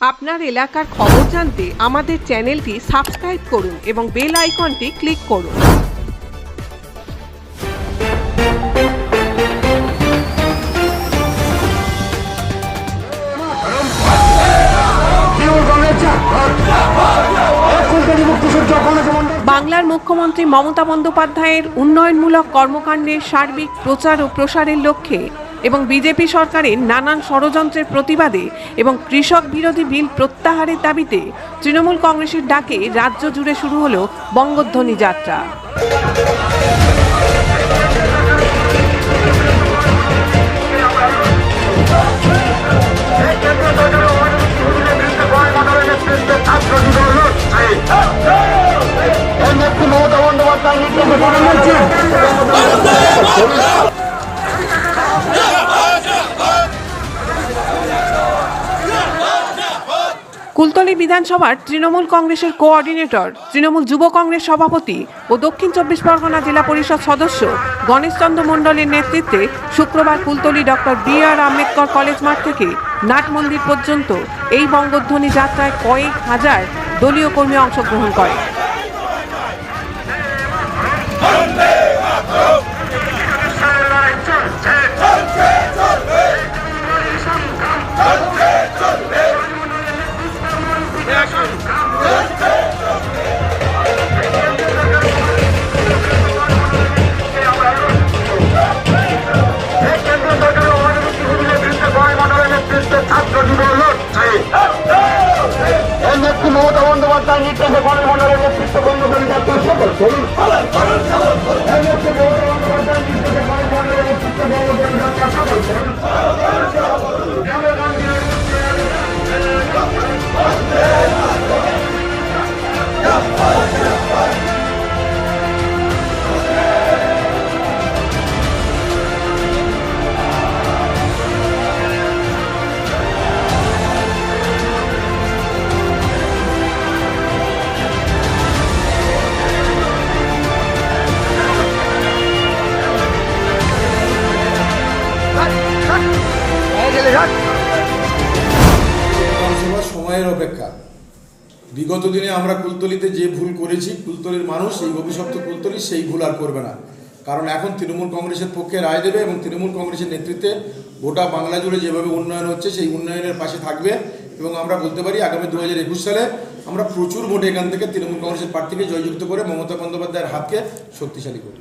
আপনার এলাকার খবর জানতে আমাদের চ্যানেলটি সাবস্ক্রাইব করুন এবং বেল আইকনটি ক্লিক করুন। বাংলার মুখ্যমন্ত্রী মমতা বন্দ্যোপাধ্যায়ের উন্নয়নমূলক কর্মকাণ্ডের সার্বিক প্রচার ও প্রসারের লক্ষ্যে এবং বিজেপি সরকারের নানান ষড়যন্ত্রের প্রতিবাদে এবং কৃষক বিরোধী বিল প্রত্যাহারের দাবিতে তৃণমূল কংগ্রেসের ডাকে রাজ্য জুড়ে শুরু হল বঙ্গধ্বনি যাত্রা মমতা বন্দ্যোপাধ্যায় নির্দেশে করা হয়েছে কুলতলি বিধানসভার তৃণমূল কংগ্রেসের কোঅর্ডিনেটর, তৃণমূল যুব কংগ্রেস সভাপতি ও দক্ষিণ চব্বিশ পরগনা জেলা পরিষদ সদস্য গণেশচন্দ্র মণ্ডলের নেতৃত্বে শুক্রবার Kultali doctor B R Ambedkar college মাঠ থেকে নাটমন্দির পর্যন্ত এই বঙ্গধ্বনি যাত্রায় কয়েক হাজার দলীয় কর্মী অংশগ্রহণ করে মমতা বন্দ্যোপাধ্যায় নির্দেশে গণমন্ডলের নেতৃত্ব বঙ্গবন্ধু জাতীয় সকল। বিধানসভা সময়ের অপেক্ষা। বিগত দিনে আমরা কুলতলিতে যে ভুল করেছি, কুলতলির মানুষ, এই অভিশপ্ত কুলতলি সেই ভুল আর করবে না। কারণ এখন তৃণমূল কংগ্রেসের পক্ষে রায় দেবে এবং তৃণমূল কংগ্রেসের নেতৃত্বে গোটা বাংলা জুড়ে যেভাবে উন্নয়ন হচ্ছে, সেই উন্নয়নের পাশে থাকবে। এবং আমরা বলতে পারি, আগামী দু হাজার একুশ সালে আমরা প্রচুর ভোটে এখান থেকে তৃণমূল কংগ্রেসের প্রার্থীকে জয়যুক্ত করে মমতা বন্দ্যোপাধ্যায়ের হাতকে শক্তিশালী করি